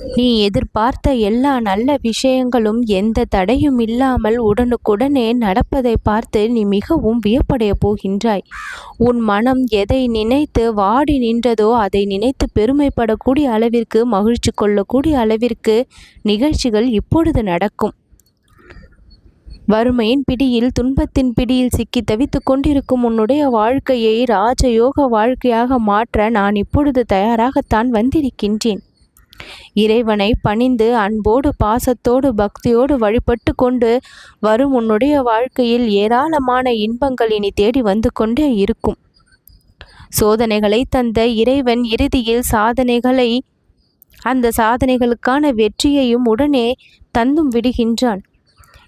நீ எதிர்பார்த்த எல்லா நல்ல விஷயங்களும் எந்த தடையும் இல்லாமல் உடனுக்குடனே நடப்பதை பார்த்து நீ மிகவும் வியப்படையப் போகின்றாய். உன் மனம் எதை நினைத்து வாடி நின்றதோ அதை நினைத்து பெருமைப்படக்கூடிய அளவிற்கு மகிழ்ச்சி கொள்ளக்கூடிய அளவிற்கு நிகழ்ச்சிகள் இப்பொழுது நடக்கும். வறுமையின் பிடியில் துன்பத்தின் பிடியில் சிக்கி தவித்துக் கொண்டிருக்கும் உன்னுடைய வாழ்க்கையை ராஜயோக வாழ்க்கையாக மாற்ற நான் இப்பொழுது தயாராகத்தான் வந்திருக்கின்றேன். இறைவனை பணிந்து அன்போடு பாசத்தோடு பக்தியோடு வழிபட்டு கொண்டு வரும் உன்னுடைய வாழ்க்கையில் ஏராளமான இன்பங்கள் இனி தேடி வந்து கொண்டே இருக்கும். சோதனைகளை தந்த இறைவன் இறுதியில் சாதனைகளை அந்த சாதனைகளுக்கான வெற்றியையும் உடனே தந்தும் விடுகின்றான்.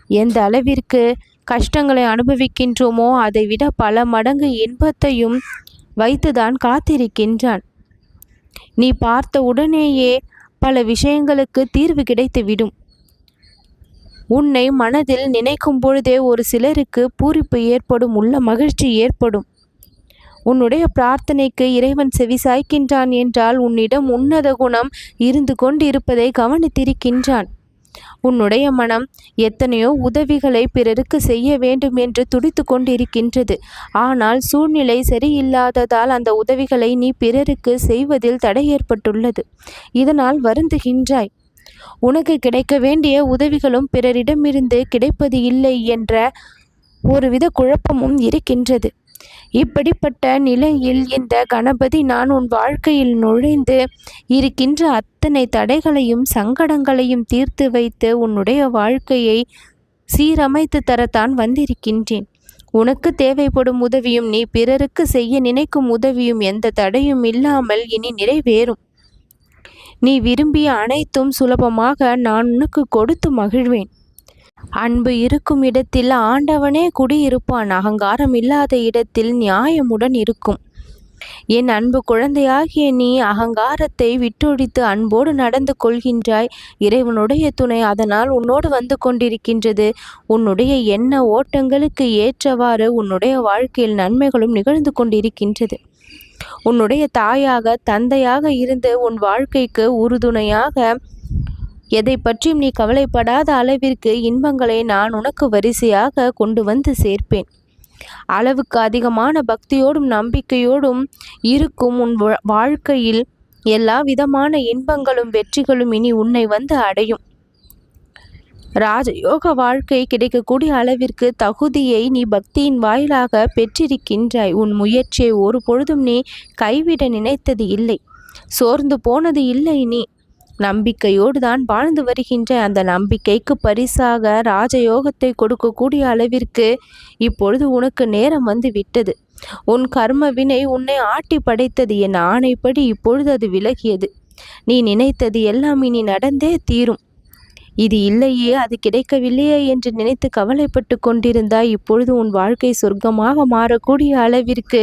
எந்த அளவிற்கு கஷ்டங்களை அனுபவிக்கின்றோமோ அதைவிட பல மடங்கு இன்பத்தையும் வைத்துதான் காத்திருக்கின்றான். நீ பார்த்த உடனேயே பல விஷயங்களுக்கு தீர்வு கிடைத்துவிடும். உன்னை மனதில் நினைக்கும் பொழுதே ஒரு சிலருக்கு பூரிப்பு ஏற்படும் உள்ள மகிழ்ச்சி ஏற்படும். உன்னுடைய பிரார்த்தனைக்கு இறைவன் செவிசாய்க்கின்றான் என்றால் உன்னிடம் உன்னத குணம் இருந்து கொண்டிருப்பதை கவனித்திருக்கின்றான். உன்னுடைய மனம் எத்தனையோ உதவிகளை பிறருக்கு செய்ய வேண்டும் என்று துடித்து கொண்டிருக்கின்றது. ஆனால் சூழ்நிலை சரியில்லாததால் அந்த உதவிகளை நீ பிறருக்கு செய்வதில் தடை ஏற்பட்டுள்ளது. இதனால் வருந்துகின்றாய். உனக்கு கிடைக்க வேண்டிய உதவிகளும் பிறரிடமிருந்து கிடைப்பது இல்லை என்ற ஒருவித குழப்பமும் இருக்கின்றது. இப்படிப்பட்ட நிலையில் இந்த கணபதி நான் உன் வாழ்க்கையில் நுழைந்து இருக்கின்ற அத்தனை தடைகளையும் சங்கடங்களையும் தீர்த்து வைத்து உன்னுடைய வாழ்க்கையை சீரமைத்து தரத்தான் வந்திருக்கின்றேன். உனக்கு தேவைப்படும் உதவியும் நீ பிறருக்கு செய்ய நினைக்கும் உதவியும் எந்த தடையும் இல்லாமல் இனி நிறைவேறும். நீ விரும்பிய அனைத்தும் சுலபமாக நான் உனக்கு கொடுத்து மகிழ்வேன். அன்பு இருக்கும் இடத்தில் ஆண்டவனே குடியிருப்பான். அகங்காரம் இல்லாத இடத்தில் நியாயமுடன் இருக்கும். என் அன்பு குழந்தையாகிய நீ அகங்காரத்தை விட்டொழித்து அன்போடு நடந்து கொள்கின்றாய். இறைவனுடைய துணை அதனால் உன்னோடு வந்து கொண்டிருக்கின்றது. உன்னுடைய எண்ண ஓட்டங்களுக்கு ஏற்றவாறு உன்னுடைய வாழ்க்கையில் நன்மைகளும் நிகழ்ந்து கொண்டிருக்கின்றது. உன்னுடைய தாயாக தந்தையாக இருந்து உன் வாழ்க்கைக்கு உறுதுணையாக எதை பற்றியும் நீ கவலைப்படாத அளவிற்கு இன்பங்களை நான் உனக்கு வரிசையாக கொண்டு வந்து சேர்ப்பேன். அளவுக்கு அதிகமான பக்தியோடும் நம்பிக்கையோடும் இருக்கும் உன் வாழ்க்கையில் எல்லா விதமான இன்பங்களும் வெற்றிகளும் இனி உன்னை வந்து அடையும். ராஜயோக வாழ்க்கை கிடைக்கக்கூடிய அளவிற்கு தகுதியை நீ பக்தியின் வாயிலாக பெற்றிருக்கின்றாய். உன் முயற்சியை ஒரு பொழுதும் நீ கைவிட நினைத்தது இல்லை. சோர்ந்து போனது இல்லை நீ. நம்பிக்கையோடு தான் வாழ்ந்து வருகின்ற அந்த நம்பிக்கைக்கு பரிசாக ராஜயோகத்தை கொடுக்கக்கூடிய அளவிற்கு இப்பொழுது உனக்கு நேரம் வந்து விட்டது. உன் கர்ம வினை உன்னை ஆட்டி படைத்தது என் ஆணைப்படி இப்பொழுது அது விலகியது. நீ நினைத்தது எல்லாம் இனி நடந்தே தீரும். இது இல்லையே அது கிடைக்கவில்லையே என்று நினைத்து கவலைப்பட்டு கொண்டிருந்தாய். இப்பொழுது உன் வாழ்க்கை சொர்க்கமாக மாறக்கூடிய அளவிற்கு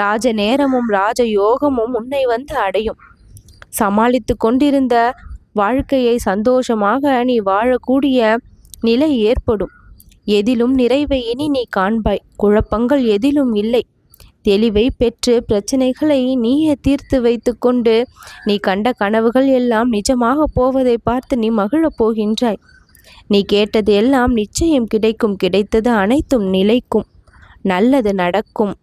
ராஜ நேரமும் ராஜ யோகமும் உன்னை வந்து அடையும். சமாளித்து கொண்டிருந்த வாழ்க்கையை சந்தோஷமாக நீ வாழக்கூடிய நிலை ஏற்படும். எதிலும் நிறைவை இனி நீ காண்பாய். குழப்பங்கள் எதிலும் இல்லை. தெளிவை பெற்று பிரச்சனைகளை நீயே தீர்த்து வைத்துக்கொண்டு நீ கண்ட கனவுகள் எல்லாம் நிஜமாக போவதை பார்த்து நீ மகிழப் போகின்றாய். நீ கேட்டது எல்லாம் நிச்சயம் கிடைக்கும். கிடைத்தது அனைத்தும் நிலைக்கும். நல்லது நடக்கும்.